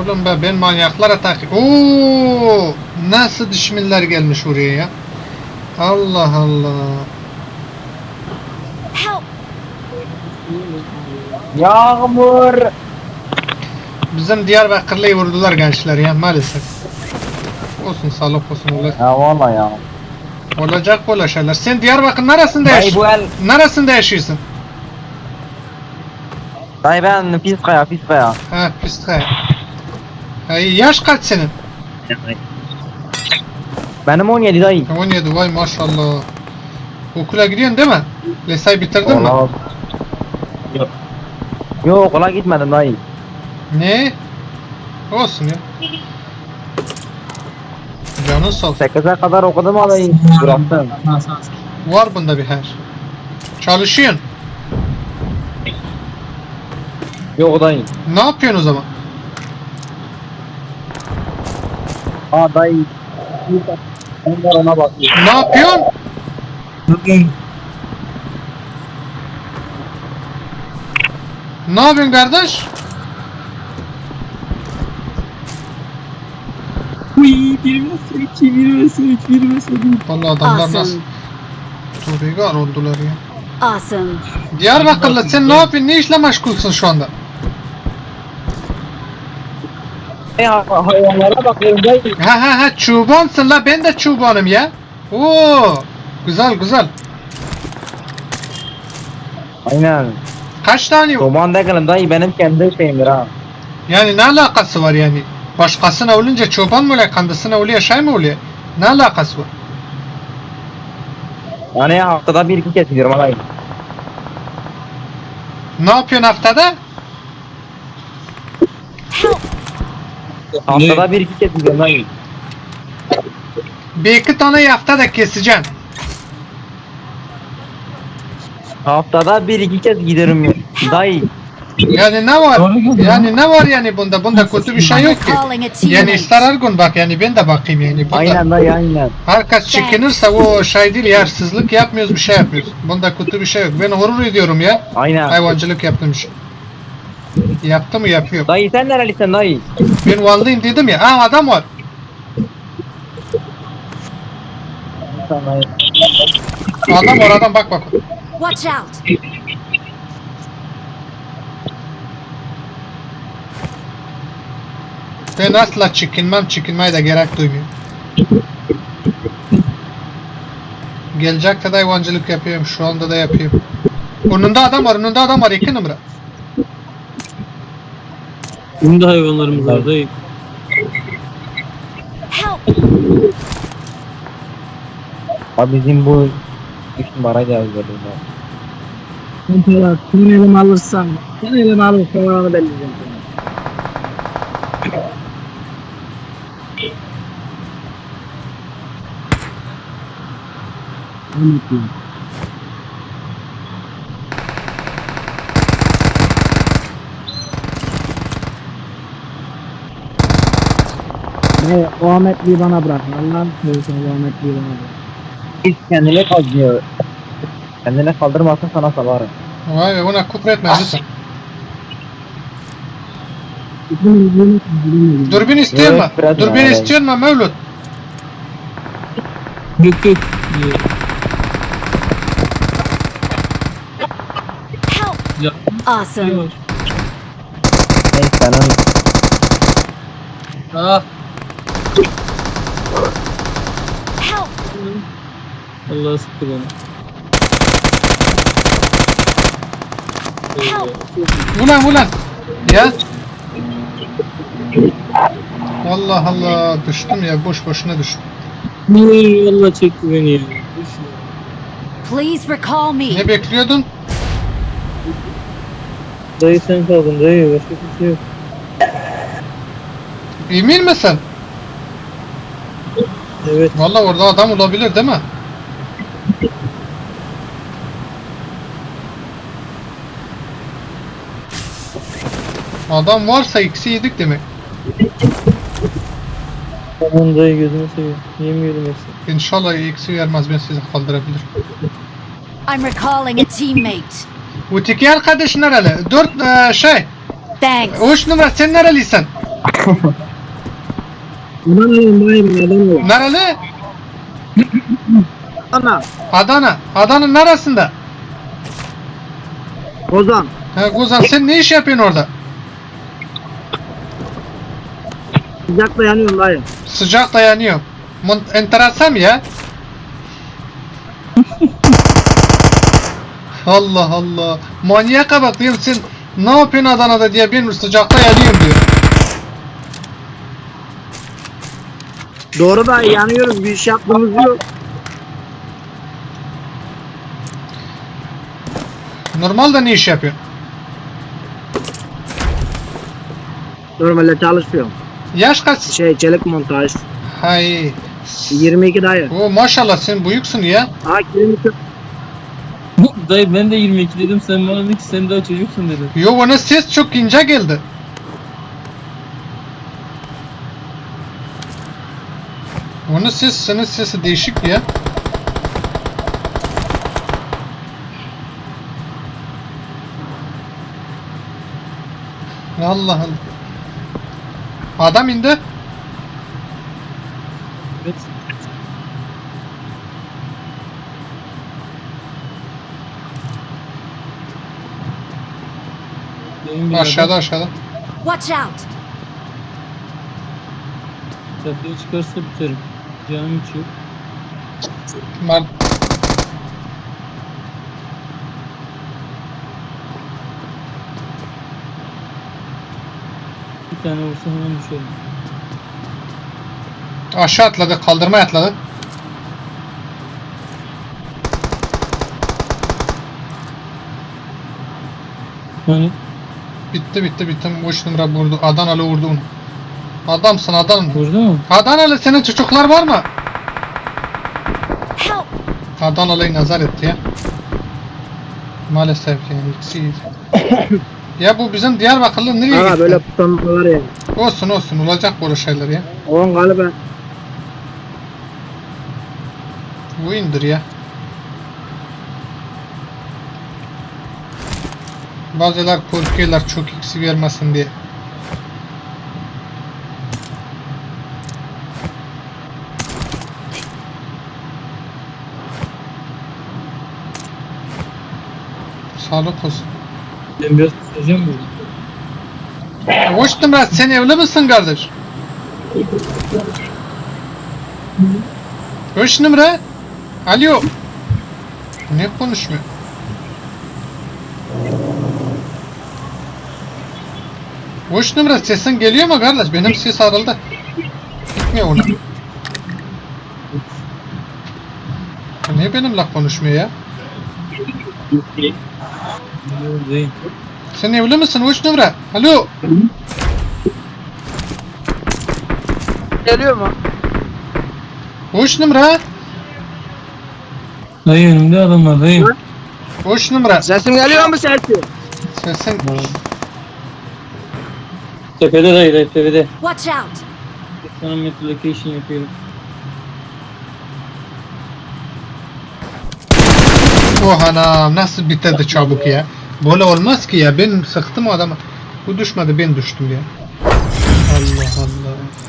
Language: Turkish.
Oğlum be ben manyaklara tak. Oo! Nasıl düşmanlar gelmiş oraya ya? Allah Allah. Yağmur. Bizim Diyarbakırlı'yı vurdular gençler ya maalesef. Olsun sağlık olsun olur. Ya valla ya. Olacak böyle şeyler. Sen Diyarbakır neresinde Dayı yaş bu el. Neresinde yaşıyorsun? Dayı ben pis kaya pis kaya. Ha piste. Ha, yaş kaç senin? Benim 17 dayı. 17 vay maşallah. Okula gidiyorsun değil mi? Liseyi bitirdin mi? Ola- Yok. Yok okula gitmedim dayı. Ne? Olsun ya. Canın sağ olsun. 8'e kadar okudum ama dayı. Bıraktım. Var bunda bir her. Çalışıyorsun. Yok dayı. Ne yapıyorsun o zaman? Aa dayı. Ben ona bakıyorum. Ne yapıyorsun? Ne yapıyorsun kardeş? Uy, bir vs 2, bir vs 3, bir vs 4. Vallahi adamlar nasıl Awesome. Tuğbegar oldular ya. Awesome. Diyarbakırlı sen ne yapıyorsun? Ne işle meşgulsün şu anda? Ya hayvanlara bakıyorum. Ha ha ha çubansın la ben de çubanım ya. Oo güzel güzel. Aynen. Kaç tane yok? Roman değilim dayı benim kendi şeyimdir ha. Yani ne alakası var yani? Başkasına olunca çoban mı oluyor, kendisine oluyor, şey mi oluyor? Ne alakası var? Yani haftada bir iki kez gidiyorum ha dayı. Ne yapıyorsun haftada? Help! Haftada bir iki kez gidiyorum dayı. Bir iki tane haftada keseceksin. Haftada bir iki kez giderim dayı. Yani ne var? Yani ne var yani bunda? Bunda kötü bir şey yok ki. Yani ister her gün bak yani ben de bakayım yani. Bunda Aynen dayı aynen. Herkes çekinirse o şey değil ya hırsızlık yapmıyoruz bir şey yapıyoruz. Bunda kötü bir şey yok. Ben gurur ediyorum ya. Aynen. Hayvancılık yaptığım için. Yaptı mı yapıyor. Dayı sen nerelisin dayı? Ben Vanlıyım dedim ya. Aa adam var. Adam var adam bak bak. Watch out! Ben asla çekinmem çekinmeye de gerek duymuyorum. Gelecekte de hayvancılık yapıyorum. Şu anda da yapıyorum. Önünde adam var. Önünde adam var. iki numara. Bizim de hayvanlarımız. Help! Abi bizim bu üç numarayı da yazıyordum ben. Kontrol kimin elimi alırsan, sen elimi alırsan onu belirleyeceğim. Anlatıyorum. Ne, o Ahmetliği bana bırak. Allah'ım seversen o Ahmetliği bana bırak. Hiç kendine kaldırıyor. Kendine kaldırmazsan sana salarım. Vay be ona küfür etme lütfen. Bütün yüzünü kaldırıyorum. Dürbün istiyor mu? Evet, biraz Dürbün daha. istiyor mu Mevlüt? Yok yok. Ya. Awesome. Neyse senin Ah. Help! Allah sıktı bana. Help! Ulan ulan. Ya. Allah Allah düştüm ya boş boşuna düştüm. Allah çekti beni ya. Please recall me. Ne bekliyordun? Dayı sen kaldın dayı başka kimse yok. Emin misin? Evet. Vallahi orada adam olabilir değil mi? Adam varsa ikisi yedik demek. Aman dayı gözünü seveyim. Yemiyorum hepsini. İnşallah ikisi vermez ben sizi kaldırabilir. I'm recalling a teammate. Öteki arkadaş nereli? Dört eee, şey Thanks. Üç numara sen nerelisin? Adana'yım dayım Adana'yım. Nereli? Adana. Adana. Adana'nın neresinde? Ozan. Ha Gozan sen ne iş yapıyorsun orada? Sıcakta yanıyorum dayı. Sıcak dayanıyor. Mon- enteresan ya. Allah Allah. Manyaka bak diyorum sen ne yapıyorsun Adana'da diye ben sıcakta yanıyorum diyor. Doğru dayı yanıyoruz. Bir iş yaptığımız yok. Normalde ne iş yapıyorsun? Normalde çalışıyorum. Yaş kaç? Şey çelik montaj. Hay. 22 dayı. O maşallah sen büyüksün ya. Ha 22. Dayı ben de 22 dedim sen bana dedin ki sen daha çocuksun dedin. Yo ona ses çok ince geldi. Onun ses, senin sesi değişik ya. Allah Allah. Adam indi. Evet. Aşağıda aşağıda. Watch out. Tepeye çıkarsa biterim. Canım yok. Mar Bir tane vursa hemen düşerim. aşağı atladı, kaldırmaya atladı. Hani Bitti bitti bitti. Boş numara vurdu. Adanalı vurdu onu. Adamsın adam. vurdu mu? Adanalı senin çocuklar var mı? Help. Adanalı'yı nazar etti ya. Maalesef yani ikisi iyi. ya bu bizim Diyarbakırlı nereye Ha gitti? böyle tutanmalar ya. Olsun olsun olacak böyle şeyler ya. Oğlum galiba. Bu indir ya. Bazılar korkuyorlar çok eksi vermesin diye. Sağlık olsun. Ben biraz tutacağım bunu. Hoş numara sen evli misin kardeş? Hoş numara. Alo. Ne konuşmuyor? Hoş numara sesin geliyor mu kardeş? Benim ses arıldı. Gitmiyor ona. Niye benimle konuşmuyor ya? Sen evli misin hoş numara? Alo. Geliyor mu? Hoş numara. Dayı önümde adamlar dayı. Hoş numara. Sesim geliyor mu sesim? Sesin Tepede dayı dayı tepede. Watch out. Sana metro location yapıyorum. Oh anam nasıl bitirdi çabuk ya. Böyle olmaz ki ya ben sıktım adamı. Bu düşmedi ben düştüm ya. Allah Allah.